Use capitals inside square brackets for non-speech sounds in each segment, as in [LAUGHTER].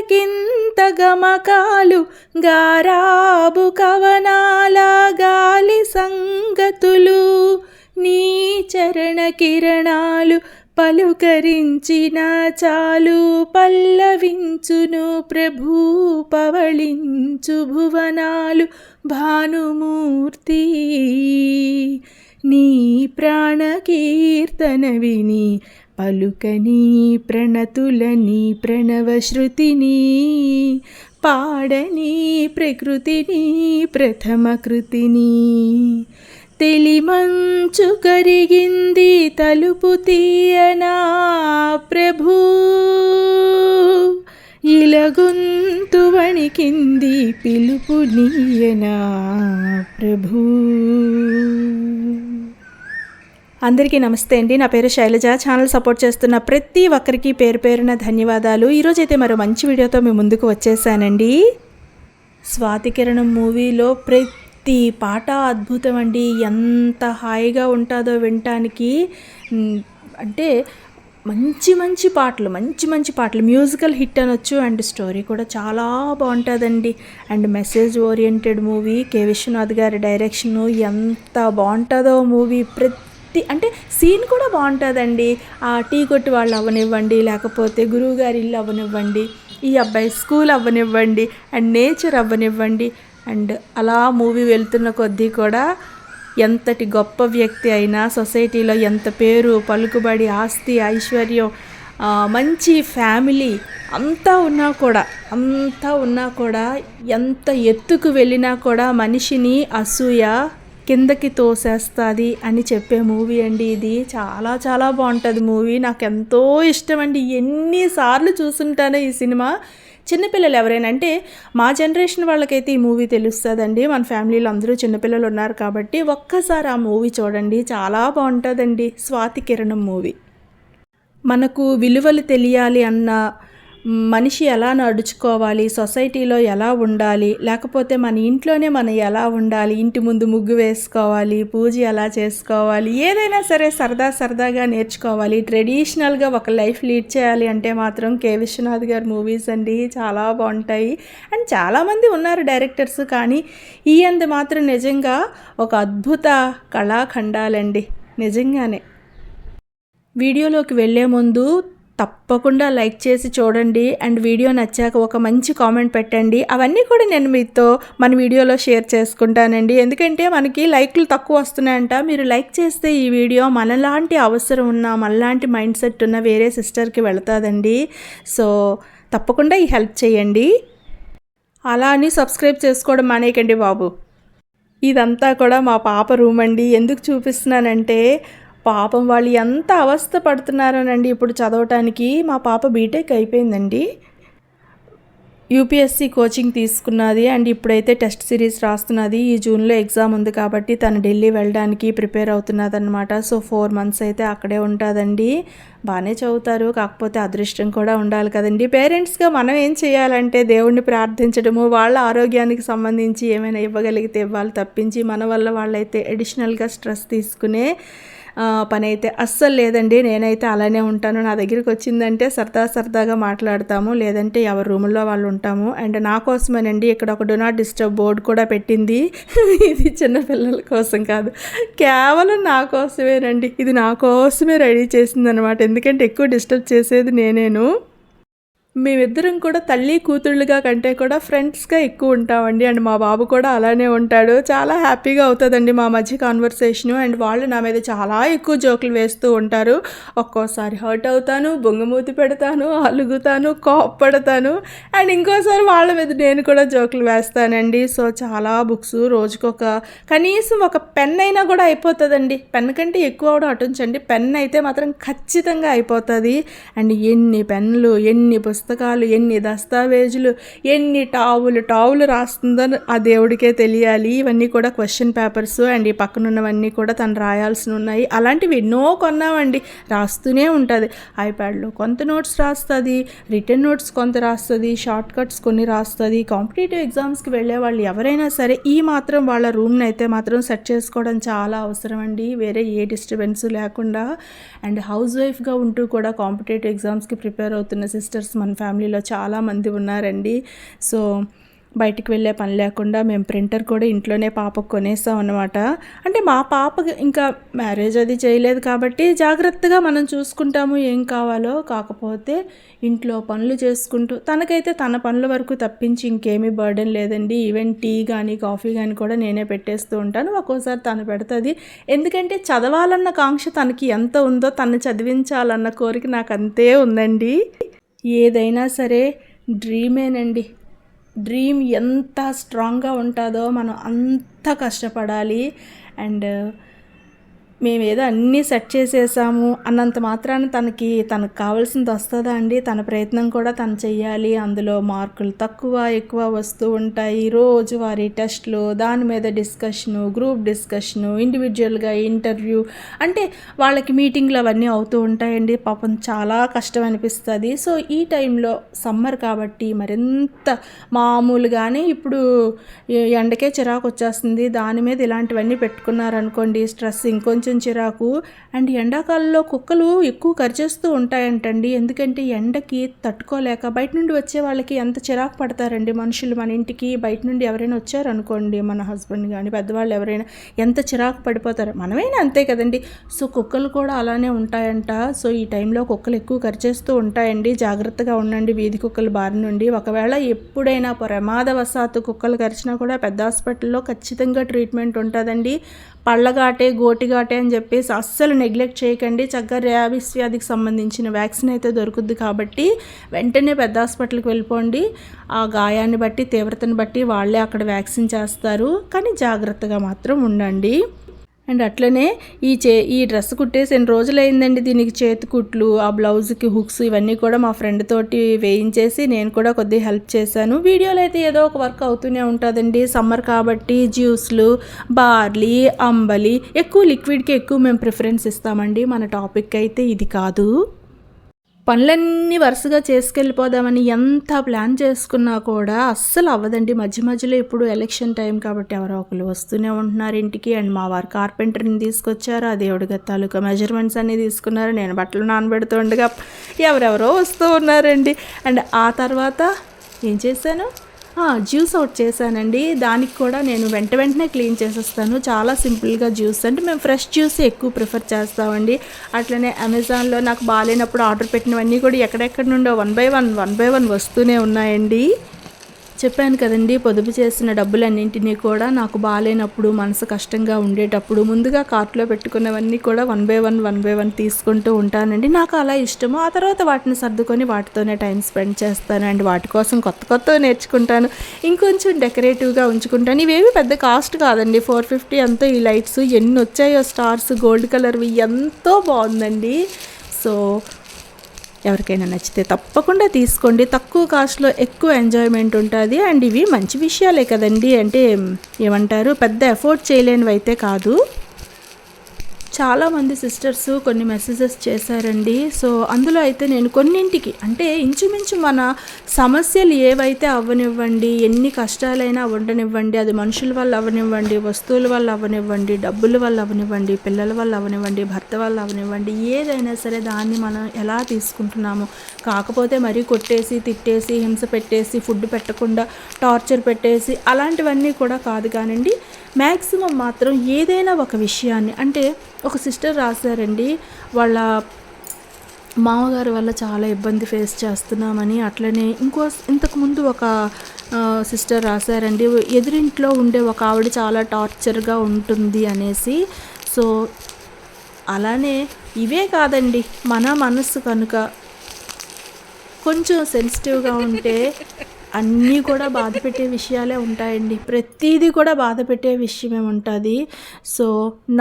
గిలకింత గమకాలు గారాబు కవనాల గాలి సంగతులు. నీ చరణ కిరణాలు పలుకరించిన చాలు పల్లవించును ప్రభూ పవళించు భువనాలు భానుమూర్తి. నీ ప్రాణకీర్తన విని పలుకని ప్రణతులని ప్రణవశ్రుతిని పాడని ప్రకృతిని ప్రథమ కృతిని. తెలిమంచు కరిగింది తలుపు తీయనా ప్రభూ? ఇలగొంతు వణికింది పిలుపు నీయనా ప్రభూ? అందరికీ నమస్తే అండి. నా పేరు శైలజ. ఛానల్ సపోర్ట్ చేస్తున్న ప్రతి ఒక్కరికి పేరు పేరున ధన్యవాదాలు. ఈరోజైతే మరో మంచి వీడియోతో మీ ముందుకు వచ్చేసానండి. స్వాతి కిరణం మూవీలో ప్రతి పాట అద్భుతం అండి. ఎంత హాయిగా ఉంటుందో వినటానికి అంటే మంచి మంచి పాటలు మంచి మంచి పాటలు మ్యూజికల్ హిట్ అనొచ్చు అండ్ స్టోరీ కూడా చాలా బాగుంటుందండి. And message oriented movie K. Viswanath గారి డైరెక్షను ఎంత బాగుంటుందో మూవీ ప్రతి అంటే సీన్ కూడా బాగుంటుందండి. ఆ టీ కొట్టు వాళ్ళు అవ్వనివ్వండి లేకపోతే గురువుగారి ఇల్లు అవ్వనివ్వండి ఈ అబ్బాయి స్కూల్ అవ్వనివ్వండి అండ్ నేచర్ అవ్వనివ్వండి అండ్ అలా మూవీ వెళ్తున్న కొద్దీ కూడా ఎంతటి గొప్ప వ్యక్తి అయినా సొసైటీలో ఎంత పేరు పలుకుబడి ఆస్తి ఐశ్వర్యం మంచి ఫ్యామిలీ అంతా ఉన్నా కూడా అంతా ఉన్నా కూడా ఎంత ఎత్తుకు వెళ్ళినా కూడా మనిషిని అసూయ కిందకి తోసేస్తుంది అని చెప్పే మూవీ అండి ఇది. చాలా చాలా బాగుంటుంది మూవీ. నాకు ఎంతో ఇష్టం అండి ఎన్నిసార్లు చూసుంటానో ఈ సినిమా. చిన్నపిల్లలు ఎవరైనా అంటే మా జనరేషన్ వాళ్ళకైతే ఈ మూవీ తెలుస్తుందండి. మన ఫ్యామిలీలో అందరూ చిన్నపిల్లలు ఉన్నారు కాబట్టి ఒక్కసారి ఆ మూవీ చూడండి. చాలా బాగుంటుందండి. స్వాతి కిరణం మూవీ. మనకు విలువలు తెలియాలి అన్న మనిషి ఎలా నడుచుకోవాలి సొసైటీలో ఎలా ఉండాలి లేకపోతే మన ఇంట్లోనే మనం ఎలా ఉండాలి ఇంటి ముందు ముగ్గు వేసుకోవాలి పూజ ఎలా చేసుకోవాలి ఏదైనా సరే సరదా సరదాగా నేర్చుకోవాలి. ట్రెడిషనల్గా ఒక లైఫ్ లీడ్ చేయాలి అంటే మాత్రం కే. విశ్వనాథ్ గారి మూవీస్ అండి చాలా బాగుంటాయి. అండ్ చాలామంది ఉన్నారు డైరెక్టర్స్ కానీ ఈయంది మాత్రం నిజంగా ఒక అద్భుత కళాఖండాలండి. నిజంగానే. వీడియోలోకి వెళ్ళే ముందు తప్పకుండా లైక్ చేసి చూడండి. అండ్ వీడియో నచ్చాక ఒక మంచి కామెంట్ పెట్టండి. అవన్నీ కూడా నేను మీతో మన వీడియోలో షేర్ చేసుకుంటానండి. ఎందుకంటే మనకి లైక్లు తక్కువ వస్తున్నాయంట. మీరు లైక్ చేస్తే ఈ వీడియో మనలాంటి అవసరం ఉన్న మనలాంటి మైండ్ సెట్ ఉన్న వేరే సిస్టర్కి వెళుతుందండి. సో తప్పకుండా ఈ హెల్ప్ చేయండి. అలా అని సబ్స్క్రైబ్ చేసుకోవడం మానేయకండి బాబు. ఇదంతా కూడా మా పాప రూమ్ అండి. ఎందుకు చూపిస్తున్నానంటే పాపం వాళ్ళు ఎంత అవస్థ పడుతున్నారోనండి ఇప్పుడు చదవటానికి. మా పాప బీటెక్ అయిపోయిందండి. యూపీఎస్సీ కోచింగ్ తీసుకున్నది అండ్ ఇప్పుడైతే టెస్ట్ సిరీస్ రాస్తున్నది. ఈ జూన్లో ఎగ్జామ్ ఉంది కాబట్టి తను ఢిల్లీ వెళ్ళడానికి ప్రిపేర్ అవుతున్నది అనమాట సో ఫోర్ మంత్స్ అయితే అక్కడే ఉంటుందండి. బాగానే చదువుతారు. కాకపోతే అదృష్టం కూడా ఉండాలి కదండి. పేరెంట్స్గా మనం ఏం చేయాలంటే దేవుణ్ణి ప్రార్థించడము వాళ్ళ ఆరోగ్యానికి సంబంధించి ఏమైనా ఇవ్వగలిగితే ఇవ్వాలి తప్పించి మన వల్ల వాళ్ళైతే అడిషనల్గా స్ట్రెస్ తీసుకునే పని అయితే అస్సలు లేదండి. నేనైతే అలానే ఉంటాను. నా దగ్గరికి వచ్చిందంటే సరదా సరదాగా మాట్లాడతాము. లేదంటే ఎవరి రూముల్లో వాళ్ళు ఉంటాము. అండ్ నా కోసమేనండి ఇక్కడ ఒక డు నాట్ డిస్టర్బ్ బోర్డు కూడా పెట్టింది. [LAUGHS] ఇది చిన్నపిల్లల కోసం కాదు. కేవలం నా కోసమేనండి. ఇది నా కోసమే రెడీ చేసిందనమాట ఎందుకంటే ఎక్కువ డిస్టర్బ్ చేసేది నేనేను. మేమిద్దరం కూడా తల్లి కూతుళ్ళుగా కంటే కూడా ఫ్రెండ్స్గా ఎక్కువ ఉంటామండి. అండ్ మా బాబు కూడా అలానే ఉంటాడు. చాలా హ్యాపీగా అవుతుందండి మా మధ్య కాన్వర్సేషను. అండ్ వాళ్ళు నా మీద చాలా ఎక్కువ జోకులు వేస్తూ ఉంటారు. ఒక్కోసారి హర్ట్ అవుతాను బొంగమూతి పెడతాను అలుగుతాను కోప్పడతాను. అండ్ ఇంకోసారి వాళ్ళ మీద నేను కూడా జోకులు వేస్తానండి. సో చాలా బుక్స్ రోజుకొక కనీసం ఒక పెన్ అయినా కూడా అయిపోతుందండి. పెన్ కంటే ఎక్కువ కూడా అటుంచండి. పెన్ అయితే మాత్రం ఖచ్చితంగా అయిపోతుంది. అండ్ ఎన్ని పెన్నులు ఎన్ని పుస్తకాలు పుస్తకాలు ఎన్ని దస్తావేజులు ఎన్ని టావులు టావులు రాస్తుందో ఆ దేవుడికే తెలియాలి. ఇవన్నీ కూడా క్వశ్చన్ పేపర్స్ అండ్ ఈ పక్కన ఉన్నవన్నీ కూడా తను రాయాల్సి ఉన్నాయి. అలాంటివి ఎన్నో కొన్నామండి. రాస్తూనే ఉంటుంది. ఐప్యాడ్లో కొంత నోట్స్ రాస్తుంది రిటర్న్ నోట్స్ కొంత రాస్తుంది షార్ట్ కట్స్ కొన్ని రాస్తుంది. కాంపిటేటివ్ ఎగ్జామ్స్కి వెళ్ళే వాళ్ళు ఎవరైనా సరే ఈ మాత్రం వాళ్ళ రూమ్ని అయితే మాత్రం సెట్ చేసుకోవడం చాలా అవసరం అండి. వేరే ఏ డిస్టర్బెన్స్ లేకుండా. అండ్ హౌస్ వైఫ్గా ఉంటూ కూడా కాంపిటేటివ్ ఎగ్జామ్స్కి ప్రిపేర్ అవుతున్న సిస్టర్స్ మన మన ఫ్యామిలీలో చాలామంది ఉన్నారండి. సో బయటికి వెళ్ళే పని లేకుండా మేము ప్రింటర్ కూడా ఇంట్లోనే పాపకు కొనేసాం అనమాట అంటే మా పాప ఇంకా మ్యారేజ్ అది చేయలేదు కాబట్టి జాగ్రత్తగా మనం చూసుకుంటాము ఏం కావాలో. కాకపోతే ఇంట్లో పనులు చేసుకుంటూ తనకైతే తన పనుల వరకు తప్పించి ఇంకేమీ బర్డెన్ లేదండి. ఈవెన్ టీ కానీ కాఫీ కానీ కూడా నేనే పెట్టేస్తూ ఉంటాను. ఒక్కోసారి తను పెడుతుంది. ఎందుకంటే చదవాలన్న కాంక్ష తనకి ఎంత ఉందో తను చదివించాలన్న కోరిక నాకు అంతే ఉందండి. ఏదైనా సరే డ్రీమేనండి. డ్రీమ్ ఎంత స్ట్రాంగ్గా ఉంటుందో మనం అంత కష్టపడాలి. అండ్ మేము ఏదో అన్నీ సెట్ చేసేసాము అన్నంత మాత్రాన తనకి తనకు కావాల్సింది వస్తుందా అండి? తన ప్రయత్నం కూడా తను చెయ్యాలి. అందులో మార్కులు తక్కువ ఎక్కువ వస్తూ ఉంటాయి. రోజువారీ టెస్ట్లు దాని మీద డిస్కషను గ్రూప్ డిస్కషను ఇండివిజువల్గా ఇంటర్వ్యూ అంటే వాళ్ళకి మీటింగ్లు అవన్నీ అవుతూ ఉంటాయండి. పాపం చాలా కష్టం అనిపిస్తుంది. సో ఈ టైంలో సమ్మర్ కాబట్టి మరింత మామూలుగానే ఇప్పుడు ఎండకే చిరాకు వచ్చేస్తుంది దాని మీద ఇలాంటివన్నీ పెట్టుకున్నారనుకోండి స్ట్రెస్ ఇంకొంచెం చిరాకు. అండ్ ఎండాకాలంలో కుక్కలు ఎక్కువ కరిచేస్తూ ఉంటాయంటండి. ఎందుకంటే ఎండకి తట్టుకోలేక బయట నుండి వచ్చే వాళ్ళకి ఎంత చిరాకు పడతారండి మనుషులు మన ఇంటికి? బయట నుండి ఎవరైనా వచ్చారనుకోండి మన హస్బెండ్ కానీ పెద్దవాళ్ళు ఎవరైనా ఎంత చిరాకు పడిపోతారు? మనమైనా అంతే కదండి. సో కుక్కలు కూడా అలానే ఉంటాయంట. సో ఈ టైంలో కుక్కలు ఎక్కువ కరిచేస్తూ ఉంటాయండి. జాగ్రత్తగా ఉండండి వీధి కుక్కలు బారి నుండి. ఒకవేళ ఎప్పుడైనా ప్రమాదవశాత్తు కుక్కలు కరిచినా కూడా పెద్ద హాస్పిటల్లో ఖచ్చితంగా ట్రీట్మెంట్ ఉంటుందండి. పళ్ళగాటే గోటిగాటే అని చెప్పేసి అస్సలు నెగ్లెక్ట్ చేయకండి. చక్కగా ర్యాబిస్ వ్యాధికి సంబంధించిన వ్యాక్సిన్ అయితే దొరుకుద్ది కాబట్టి వెంటనే పెద్ద హాస్పిటల్కి వెళ్ళిపోండి. ఆ గాయాన్ని బట్టి తీవ్రతను బట్టి వాళ్ళే అక్కడ వ్యాక్సిన్ చేస్తారు. కానీ జాగ్రత్తగా మాత్రం ఉండండి. అండ్ అట్లనే ఈ చే ఈ డ్రెస్ కుట్టేసి ఎన్ని రోజులైందండి దీనికి చేతి కుట్లు ఆ బ్లౌజ్కి హుక్స్ ఇవన్నీ కూడా మా ఫ్రెండ్ తోటి వేయించేసి నేను కూడా కొద్దిగా హెల్ప్ చేశాను. వీడియోలో అయితే ఏదో ఒక వర్క్ అవుతూనే ఉంటుందండి. సమ్మర్ కాబట్టి జ్యూస్లు బార్లీ అంబలి ఎక్కువ లిక్విడ్కి ఎక్కువ మేము ప్రిఫరెన్స్ ఇస్తామండి. మన టాపిక్ అయితే ఇది కాదు. పనులన్నీ వరుసగా చేసుకెళ్ళిపోదామని ఎంత ప్లాన్ చేసుకున్నా కూడా అస్సలు అవ్వదండి. మధ్య మధ్యలో ఇప్పుడు ఎలక్షన్ టైం కాబట్టి ఎవరో ఒకరు వస్తూనే ఉంటున్నారు ఇంటికి. అండ్ మా వారు కార్పెంటర్ని తీసుకొచ్చారు. ఆ దేవుడి తాలూకా మెజర్మెంట్స్ అన్నీ తీసుకున్నారు. నేను బట్టలు నానబెడుతుండగా ఎవరెవరో వస్తూ ఉన్నారండి. అండ్ ఆ తర్వాత ఏం చేశాను? జ్యూస్ అవుట్ చేశానండి. దానికి కూడా నేను వెంట వెంటనే క్లీన్ చేసేస్తాను. చాలా సింపుల్గా జ్యూస్ అంటే మేము ఫ్రెష్ జ్యూస్ ఎక్కువ ప్రిఫర్ చేస్తామండి. అట్లనే అమెజాన్లో నాకు బాగాలేనప్పుడు ఆర్డర్ పెట్టినవన్నీ కూడా ఎక్కడెక్కడి నుండో one by one one by one వస్తూనే ఉన్నాయండి. చెప్పాను కదండి పొదుపు చేసిన డబ్బులన్నింటినీ కూడా నాకు బాగాలేనప్పుడు మనసు కష్టంగా ఉండేటప్పుడు ముందుగా కార్ట్లో పెట్టుకున్నవన్నీ కూడా one by one one by one తీసుకుంటూ ఉంటానండి. నాకు అలా ఇష్టము. ఆ తర్వాత వాటిని సర్దుకొని వాటితోనే టైం స్పెండ్ చేస్తానండి వాటి కోసం కొత్త కొత్త నేర్చుకుంటాను. ఇంకొంచెం డెకరేటివ్గా ఉంచుకుంటాను. ఇవేవి పెద్ద కాస్ట్ కాదండి. ఫోర్ ఫిఫ్టీ అంతా ఈ లైట్స్. ఎన్ని వచ్చాయో స్టార్స్ గోల్డ్ కలర్వి ఎంతో బాగుందండి. సో ఎవరికైనా నచ్చితే తప్పకుండా తీసుకోండి. తక్కువ కాస్ట్లో ఎక్కువ ఎంజాయ్మెంట్ ఉంటుంది. అండ్ ఇవి మంచి విషయాలే కదండి. అంటే ఏమంటారు? పెద్ద ఎఫోర్డ్ చేయలేనివి అయితే కాదు. చాలామంది సిస్టర్స్ కొన్ని మెసేజెస్ చేశారండి. సో అందులో అయితే నేను కొన్నింటికి అంటే ఇంచుమించు మన సమస్యలు ఏవైతే అవ్వనివ్వండి ఎన్ని కష్టాలైనా ఉండనివ్వండి అది మనుషుల వల్ల అవ్వనివ్వండి వస్తువుల వల్ల అవ్వనివ్వండి డబ్బుల వల్ల అవ్వనివ్వండి పిల్లల వల్ల అవ్వనివ్వండి భర్త వల్ల అవ్వనివ్వండి ఏదైనా సరే దాన్ని మనం ఎలా తీసుకుంటున్నాము? కాకపోతే మరీ కొట్టేసి తిట్టేసి హింస పెట్టేసి ఫుడ్ పెట్టకుండా టార్చర్ పెట్టేసి అలాంటివన్నీ కూడా కాదు కానండి. మ్యాక్సిమం మాత్రం ఏదైనా ఒక విషయాన్ని అంటే ఒక సిస్టర్ రాశారండి వాళ్ళ మామగారి వల్ల చాలా ఇబ్బంది ఫేస్ చేస్తున్నామని అట్లనే ఇంకో ఇంతకుముందు ఒక సిస్టర్ రాశారండి ఎదురింట్లో ఉండే ఒక ఆవిడ చాలా టార్చర్గా ఉంటుంది అనేసి. సో అలానే ఇవే కాదండి మన మనస్సు కనుక కొంచెం సెన్సిటివ్గా ఉంటే అన్నీ కూడా బాధ పెట్టే విషయాలే ఉంటాయండి. ప్రతిదీ కూడా బాధ పెట్టే విషయమే ఉంటుంది. సో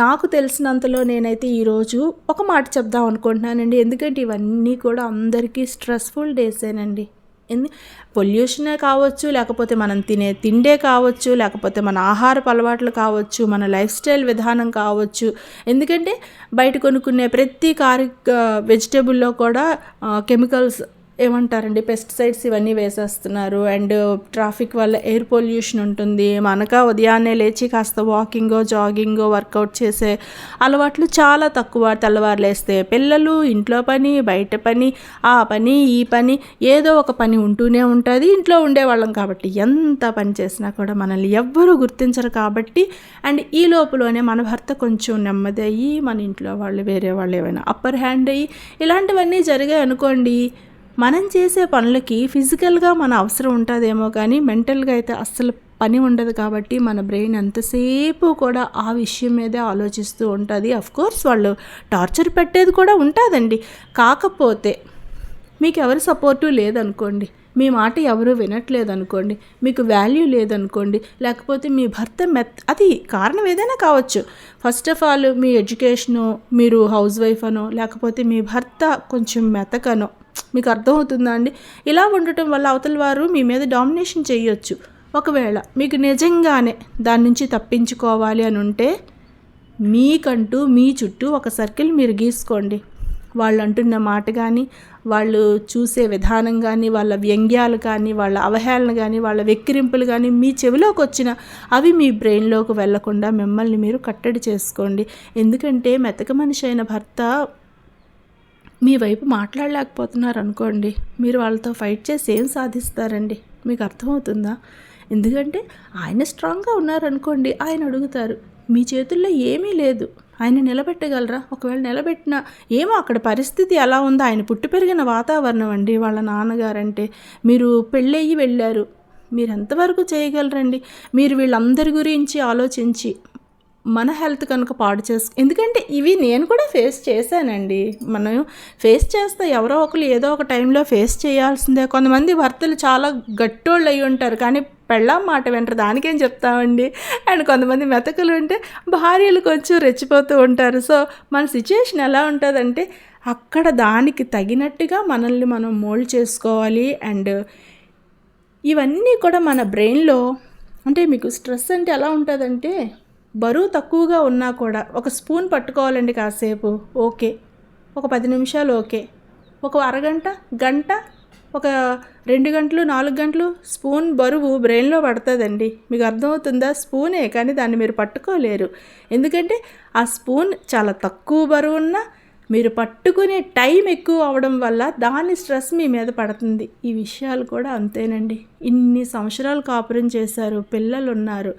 నాకు తెలిసినంతలో నేనైతే ఈరోజు ఒక మాట చెప్దాం అనుకుంటున్నానండి. ఎందుకంటే ఇవన్నీ కూడా అందరికీ స్ట్రెస్ఫుల్ డేసేనండి. ఎందు పొల్యూషనే కావచ్చు లేకపోతే మనం తినే తిండే కావచ్చు లేకపోతే మన ఆహారపు అలవాట్లు కావచ్చు మన లైఫ్ స్టైల్ విధానం కావచ్చు. ఎందుకంటే బయట కొనుక్కునే ప్రతి కారి వెజిటేబుల్లో కూడా కెమికల్స్ ఏమంటారండి? పెస్టిసైడ్స్ ఇవన్నీ వేసేస్తున్నారు. అండ్ ట్రాఫిక్ వల్ల ఎయిర్ పొల్యూషన్ ఉంటుంది. మనక ఉదయాన్నే లేచి కాస్త వాకింగో జాగింగో వర్కౌట్ చేసే అలవాట్లు చాలా తక్కువ తెల్లవారులేస్తే పిల్లలు ఇంట్లో పని బయట పని ఆ పని ఈ పని ఏదో ఒక పని ఉంటూనే ఉంటుంది. ఇంట్లో ఉండేవాళ్ళం కాబట్టి ఎంత పని చేసినా కూడా మనల్ని ఎవ్వరూ గుర్తించరు కాబట్టి. అండ్ ఈ లోపలనే మన భర్త కొంచెం నెమ్మది అయ్యి మన ఇంట్లో వాళ్ళు వేరే వాళ్ళు ఏమైనా అప్పర్ హ్యాండ్ అయ్యి ఇలాంటివన్నీ జరిగాయి అనుకోండి మనం చేసే పనులకి ఫిజికల్గా మన అవసరం ఉంటుందేమో కానీ మెంటల్గా అయితే అస్సలు పని ఉండదు కాబట్టి మన బ్రెయిన్ ఎంతసేపు కూడా ఆ విషయం మీదే ఆలోచిస్తూ ఉంటుంది. కోర్స్ వాళ్ళు టార్చర్ పెట్టేది కూడా ఉంటుందండి. కాకపోతే మీకు ఎవరి సపోర్టు లేదనుకోండి మీ మాట ఎవరు వినట్లేదు అనుకోండి మీకు వాల్యూ లేదనుకోండి లేకపోతే మీ భర్త మెత్ అది కారణం ఏదైనా కావచ్చు. ఫస్ట్ ఆఫ్ ఆల్ మీ ఎడ్యుకేషను మీరు హౌస్ వైఫ్ అనో లేకపోతే మీ భర్త కొంచెం మెతకనో మీకు అర్థమవుతుందా అండి? ఇలా ఉండటం వల్ల అవతల వారు మీ మీద డామినేషన్ చేయొచ్చు. ఒకవేళ మీకు నిజంగానే దాని నుంచి తప్పించుకోవాలి అని ఉంటే మీకంటూ మీ చుట్టూ ఒక సర్కిల్ మీరు గీసుకోండి. వాళ్ళు అంటున్న మాట కానీ వాళ్ళు చూసే విధానం కానీ వాళ్ళ వ్యంగ్యాలు కానీ వాళ్ళ అవహేళన కానీ వాళ్ళ వెక్కిరింపులు కానీ మీ చెవిలోకి వచ్చిన అవి మీ బ్రెయిన్లోకి వెళ్ళకుండా మిమ్మల్ని మీరు కట్టడి చేసుకోండి. ఎందుకంటే మెతక మనిషి అయిన భర్త మీ వైపు మాట్లాడలేకపోతున్నారు అనుకోండి మీరు వాళ్ళతో ఫైట్ చేసి ఏం సాధిస్తారండి? మీకు అర్థమవుతుందా? ఎందుకంటే ఆయన స్ట్రాంగ్గా ఉన్నారనుకోండి ఆయన అడుగుతారు మీ చేతుల్లో ఏమీ లేదు ఆయన నిలబెట్టగలరా? ఒకవేళ నిలబెట్టిన ఏమో అక్కడ పరిస్థితి ఎలా ఉందో ఆయన పుట్టి పెరిగిన వాతావరణం అండి వాళ్ళ నాన్నగారంటే. మీరు పెళ్ళయ్యి వెళ్ళారు మీరు ఎంతవరకు చేయగలరండి? మీరు వీళ్ళందరి గురించి ఆలోచించి మన హెల్త్ కనుక పాడు చేసు ఎందుకంటే ఇవి నేను కూడా ఫేస్ చేశానండి. మనం ఫేస్ చేస్తే ఎవరో ఒకరు ఏదో ఒక టైంలో ఫేస్ చేయాల్సిందే. కొంతమంది భర్తలు చాలా గట్టోళ్ళు అయి ఉంటారు. కానీ పెళ్ళాం మాట వెంటరు దానికేం చెప్తామండి? అండ్ కొంతమంది మెతకలు ఉంటే భార్యలు కొంచెం రెచ్చిపోతూ ఉంటారు. సో మన సిచ్యుయేషన్ ఎలా ఉంటుందంటే అక్కడ దానికి తగినట్టుగా మనల్ని మనం మోల్డ్ చేసుకోవాలి. అండ్ ఇవన్నీ కూడా మన బ్రెయిన్లో అంటే మీకు స్ట్రెస్ అంటే ఎలా ఉంటుందంటే బరువు తక్కువగా ఉన్నా కూడా ఒక స్పూన్ పట్టుకోవాలండి కాసేపు. ఓకే. ఒక పది నిమిషాలు ఓకే. ఒక అరగంట గంట ఒక రెండు గంటలు నాలుగు గంటలు స్పూన్ బరువు బ్రెయిన్లో పడుతుందండి. మీకు అర్థమవుతుందా? స్పూనే కానీ దాన్ని మీరు పట్టుకోలేరు. ఎందుకంటే ఆ స్పూన్ చాలా తక్కువ బరువు ఉన్నా మీరు పట్టుకునే టైం ఎక్కువ అవడం వల్ల దాని స్ట్రెస్ మీ మీద పడుతుంది. ఈ విషయాలు కూడా అంతేనండి. ఇన్ని సంవత్సరాలు కాపురం చేశారు పిల్లలు ఉన్నారు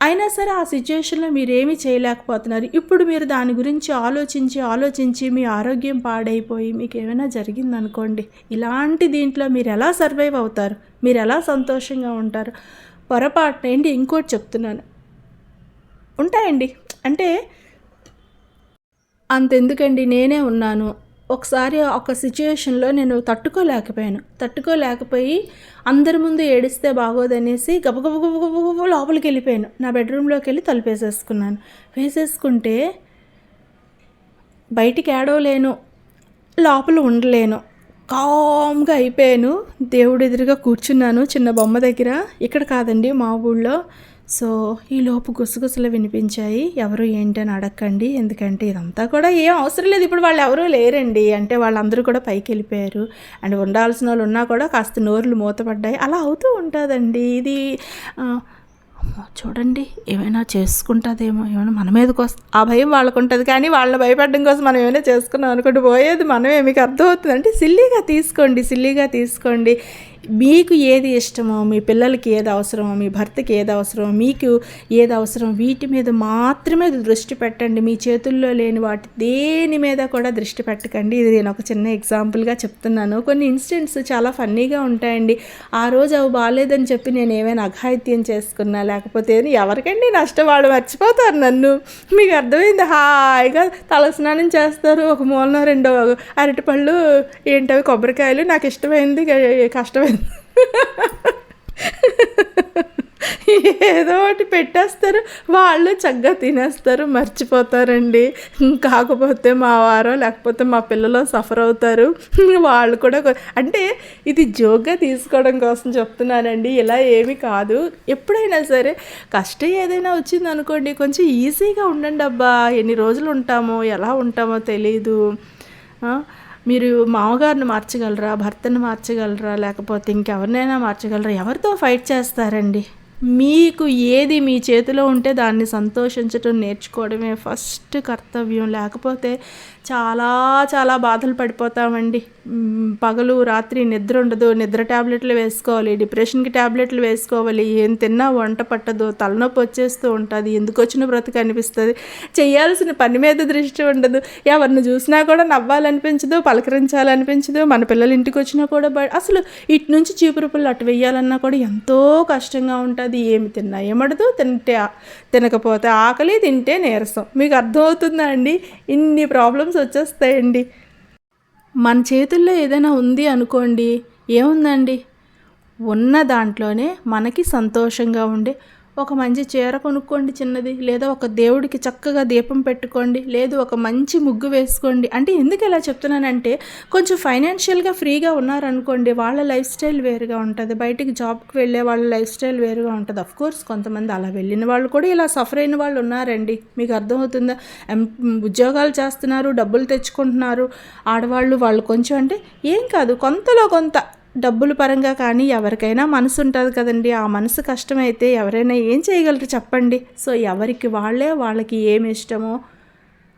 అయినా సరే ఆ సిచ్యువేషన్లో మీరేమీ చేయలేకపోతున్నారు. ఇప్పుడు మీరు దాని గురించి ఆలోచించి ఆలోచించి మీ ఆరోగ్యం పాడైపోయి మీకు ఏమైనా జరిగిందనుకోండి ఇలాంటి దీంట్లో మీరు ఎలా సర్వైవ్ అవుతారు? మీరు ఎలా సంతోషంగా ఉంటారు? పొరపాటున ఏంటి? ఇంకోటి చెప్తున్నాను. ఉంటాయండి. అంటే అంతెందుకండి? నేనే ఉన్నాను. ఒకసారి ఒక సిచ్యుయేషన్లో నేను తట్టుకోలేకపోయాను. తట్టుకోలేకపోయి అందరి ముందు ఏడిస్తే బాగోదనేసి గబగబ గబగబ లోపలికి వెళ్ళిపోయాను. నా బెడ్రూమ్లోకి వెళ్ళి తలుపేసేసుకున్నాను. వేసేసుకుంటే బయటికి ఏడవలేను. లోపల ఉండలేను. కామ్గా అయిపోయాను. దేవుడు ఎదురుగా కూర్చున్నాను చిన్న బొమ్మ దగ్గర. ఇక్కడ కాదండి మా ఊళ్ళో. సో ఈ లోపు గుసగుసలు వినిపించాయి. ఎవరు ఏంటని అడగండి ఎందుకంటే ఇదంతా కూడా ఏం అవసరం లేదు. ఇప్పుడు వాళ్ళు ఎవరూ లేరండి. అంటే వాళ్ళందరూ కూడా పైకి వెళ్ళిపోయారు. అండ్ ఉండాల్సిన వాళ్ళు ఉన్నా కూడా కాస్త నోర్లు మూతపడ్డాయి. అలా అవుతూ ఉంటుందండి. ఇది చూడండి ఏమైనా చేసుకుంటుందేమో ఏమైనా మన మీదకి వస్త ఆ భయం వాళ్ళకు ఉంటుంది కానీ వాళ్ళని భయపడడం కోసం మనం ఏమైనా చేసుకున్నాం అనుకుంటూ పోయేది మనమే. మీకు అర్థమవుతుంది అంటే సిల్లీగా తీసుకోండి సిల్లీగా తీసుకోండి. మీకు ఏది ఇష్టమో మీ పిల్లలకి ఏది అవసరమో మీ భర్తకి ఏది అవసరమో మీకు ఏది అవసరం వీటి మీద మాత్రమే దృష్టి పెట్టండి. మీ చేతుల్లో లేని వాటి దేని మీద కూడా దృష్టి పెట్టకండి. ఇది నేను ఒక చిన్న ఎగ్జాంపుల్గా చెప్తున్నాను. కొన్ని ఇన్సిడెంట్స్ చాలా ఫన్నీగా ఉంటాయండి. ఆ రోజు అవి బాగాలేదని చెప్పి నేను ఏమైనా అఘాయిత్యం చేసుకున్నా లేకపోతే ఎవరికండి నష్టవాడు మర్చిపోతారు నన్ను? మీకు అర్థమైంది? హాయిగా తలస్నానం చేస్తారు. ఒక మూలన రెండో అరటిపళ్ళు ఏంటవి కొబ్బరికాయలు నాకు ఇష్టమైంది కష్టమైంది ఏదో ఒకటి పెట్టేస్తారు. వాళ్ళు చక్కగా తినేస్తారు మర్చిపోతారండి. కాకపోతే మా వారో లేకపోతే మా పిల్లలు సఫర్ అవుతారు. వాళ్ళు కూడా అంటే ఇది జోక్గా తీసుకోవడం కోసం చెప్తున్నానండి. ఇలా ఏమి కాదు. ఎప్పుడైనా సరే కష్టం ఏదైనా వచ్చింది అనుకోండి కొంచెం ఈజీగా ఉండండి అబ్బా. ఎన్ని రోజులు ఉంటామో ఎలా ఉంటామో తెలీదు. మీరు మామగారిని మార్చగలరా భర్తను మార్చగలరా లేకపోతే ఇంకెవరినైనా మార్చగలరా? ఎవరితో ఫైట్ చేస్తారండి? మీకు ఏది మీ చేతిలో ఉంటే దాన్ని సంతోషించడం నేర్చుకోవడమే ఫస్ట్ కర్తవ్యం. లేకపోతే చాలా చాలా బాధలు పడిపోతామండి. పగలు రాత్రి నిద్ర ఉండదు. నిద్ర ట్యాబ్లెట్లు వేసుకోవాలి. డిప్రెషన్కి ట్యాబ్లెట్లు వేసుకోవాలి. ఏం తిన్నా వంట పట్టదు. తలనొప్పి వచ్చేస్తూ ఉంటుంది. ఎందుకు వచ్చిన బ్రతుకు అనిపిస్తుంది. చేయాల్సిన పని మీద దృష్టి ఉండదు. ఎవరిని చూసినా కూడా నవ్వాలనిపించదు పలకరించాలనిపించదు. మన పిల్లలు ఇంటికి వచ్చినా కూడా అసలు ఇటు నుంచి చీపురు పుల్ల అటు వేయాలన్నా కూడా ఎంతో కష్టంగా ఉంటుంది. ఏమి తిన్నా ఏమడదు తింటే తినకపోతే ఆకలి తింటే నీరసం. మీకు అర్థమవుతుందా అండి? ఇన్ని ప్రాబ్లమ్స్ వచ్చేస్తాయండి. మన చేతుల్లో ఏదైనా ఉంది అనుకోండి ఏముందండి? ఉన్న దాంట్లోనే మనకి సంతోషంగా ఉండే ఒక మంచి చీర కొనుక్కోండి చిన్నది లేదా ఒక దేవుడికి చక్కగా దీపం పెట్టుకోండి లేదు ఒక మంచి ముగ్గు వేసుకోండి. అంటే ఎందుకు ఇలా చెప్తున్నానంటే కొంచెం ఫైనాన్షియల్గా ఫ్రీగా ఉన్నారనుకోండి వాళ్ళ లైఫ్ స్టైల్ వేరుగా ఉంటుంది. బయటికి జాబ్కి వెళ్ళే వాళ్ళ లైఫ్ స్టైల్ వేరుగా ఉంటుంది. అఫ్ కోర్స్ కొంతమంది అలా వెళ్ళిన వాళ్ళు కూడా ఇలా సఫర్ అయిన వాళ్ళు ఉన్నారండి. మీకు అర్థమవుతుందా? ఉద్యోగాలు చేస్తున్నారు డబ్బులు తెచ్చుకుంటున్నారు ఆడవాళ్ళు వాళ్ళు కొంచెం అంటే ఏం కాదు కొంతలో కొంత. డబ్బుల పరంగా కానీ ఎవరికైనా మనసు ఉంటుంది కదండి. ఆ మనసు కష్టమైతే ఎవరైనా ఏం చేయగలరు చెప్పండి. సో ఎవరికి వాళ్ళే వాళ్ళకి ఏమి ఇష్టమో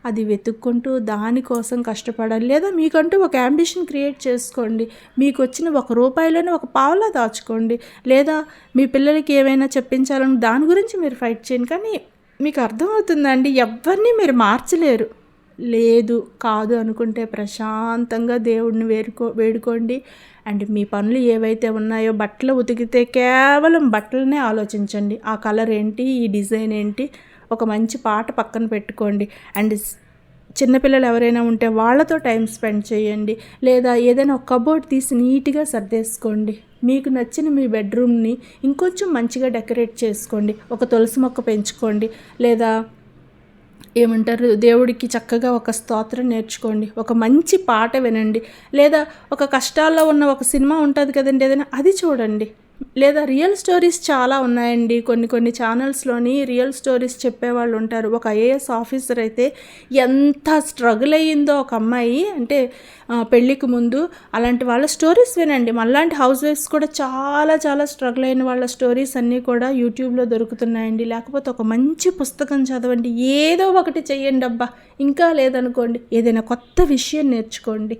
అది వెతుక్కుంటూ దానికోసం కష్టపడాలి. లేదా మీకంటూ ఒక అంబిషన్ క్రియేట్ చేసుకోండి. మీకు వచ్చిన ఒక రూపాయిలోనే ఒక పావులా దాచుకోండి. లేదా మీ పిల్లలకి ఏమైనా చెప్పించాలని దాని గురించి మీరు ఫైట్ చేయండి. కానీ మీకు అర్థమవుతుందండి ఎవరిని మీరు మార్చలేరు. లేదు కాదు అనుకుంటే ప్రశాంతంగా దేవుడిని వేడుకో వేడుకోండి. అండ్ మీ పనులు ఏవైతే ఉన్నాయో బట్టలు ఉతికితే కేవలం బట్టలనే ఆలోచించండి. ఆ కలర్ ఏంటి? ఈ డిజైన్ ఏంటి? ఒక మంచి పాట పక్కన పెట్టుకోండి. అండ్ చిన్నపిల్లలు ఎవరైనా ఉంటే వాళ్ళతో టైం స్పెండ్ చేయండి. లేదా ఏదైనా ఒక కబోర్డ్ తీసి నీట్గా సర్దేసుకోండి. మీకు నచ్చిన మీ బెడ్రూమ్ని ఇంకొంచెం మంచిగా డెకరేట్ చేసుకోండి. ఒక తులసి మొక్క పెంచుకోండి. లేదా ఏమంటారు? దేవుడికి చక్కగా ఒక స్తోత్రం నేర్చుకోండి. ఒక మంచి పాట వినండి. లేదా ఒక కష్టాల్లో ఉన్న ఒక సినిమా ఉంటుంది కదండి ఏదైనా అది చూడండి. లేదా రియల్ స్టోరీస్ చాలా ఉన్నాయండి. కొన్ని కొన్ని ఛానల్స్లోని రియల్ స్టోరీస్ చెప్పేవాళ్ళు ఉంటారు. ఒక ఐఏఎస్ ఆఫీసర్ అయితే ఎంత స్ట్రగుల్ అయ్యిందో ఒక అమ్మాయి అంటే పెళ్ళికి ముందు అలాంటి వాళ్ళ స్టోరీస్ వినండి. మళ్ళాంటి హౌస్ వైఫ్స్ కూడా చాలా చాలా స్ట్రగుల్ అయిన వాళ్ళ స్టోరీస్ అన్నీ కూడా యూట్యూబ్లో దొరుకుతున్నాయండి. లేకపోతే ఒక మంచి పుస్తకం చదవండి. ఏదో ఒకటి చెయ్యండి అబ్బా. ఇంకా లేదనుకోండి. ఏదైనా కొత్త విషయం నేర్చుకోండి.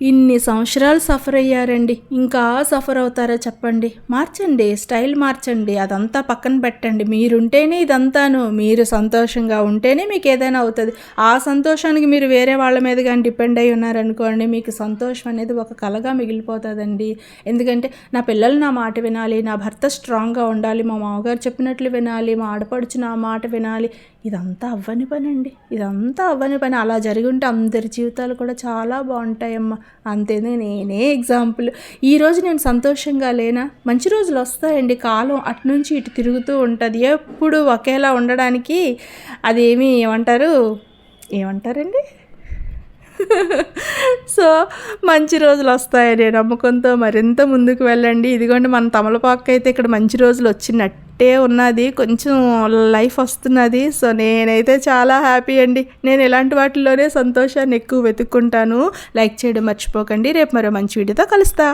ఇన్ని సంవత్సరాలు సఫర్ అయ్యారండి. ఇంకా సఫర్ అవుతారా చెప్పండి. మార్చండి స్టైల్ మార్చండి. అదంతా పక్కన పెట్టండి. మీరుంటేనే ఇదంతాను. మీరు సంతోషంగా ఉంటేనే మీకు ఏదైనా అవుతుంది. ఆ సంతోషానికి మీరు వేరే వాళ్ళ మీద కానీ డిపెండ్ అయి ఉన్నారనుకోండి మీకు సంతోషం అనేది ఒక కలగా మిగిలిపోతుందండి. ఎందుకంటే నా పిల్లలు నా మాట వినాలి నా భర్త స్ట్రాంగ్గా ఉండాలి మా మామగారు చెప్పినట్లు వినాలి మా ఆడపడుచు నా మాట వినాలి ఇదంతా అవ్వని పని అండి ఇదంతా అవ్వని పని. అలా జరిగి ఉంటే అందరి జీవితాలు కూడా చాలా బాగుంటాయమ్మా. అంతేనే నేనే ఎగ్జాంపుల్. ఈరోజు నేను సంతోషంగా లేనా? మంచి రోజులు వస్తాయండి. కాలం అటు నుంచి ఇటు తిరుగుతూ ఉంటుంది. ఎప్పుడు ఒకేలా ఉండడానికి అదేమి ఏమంటారు? ఏమంటారండి? [LAUGHS] సో మంచి రోజులు వస్తాయనే నమ్మకంతో మరింత ముందుకు వెళ్ళండి. ఇదిగోండి మన తమలపాకు అయితే ఇక్కడ మంచి రోజులు వచ్చినట్టే ఉన్నది. కొంచెం లైఫ్ వస్తున్నది. సో నేనైతే చాలా హ్యాపీ అండి. నేను ఇలాంటి వాటిల్లోనే సంతోషాన్ని ఎక్కువ వెతుక్కుంటాను. లైక్ చేయడం మర్చిపోకండి. రేపు మరో మంచి వీడియోతో కలుస్తా.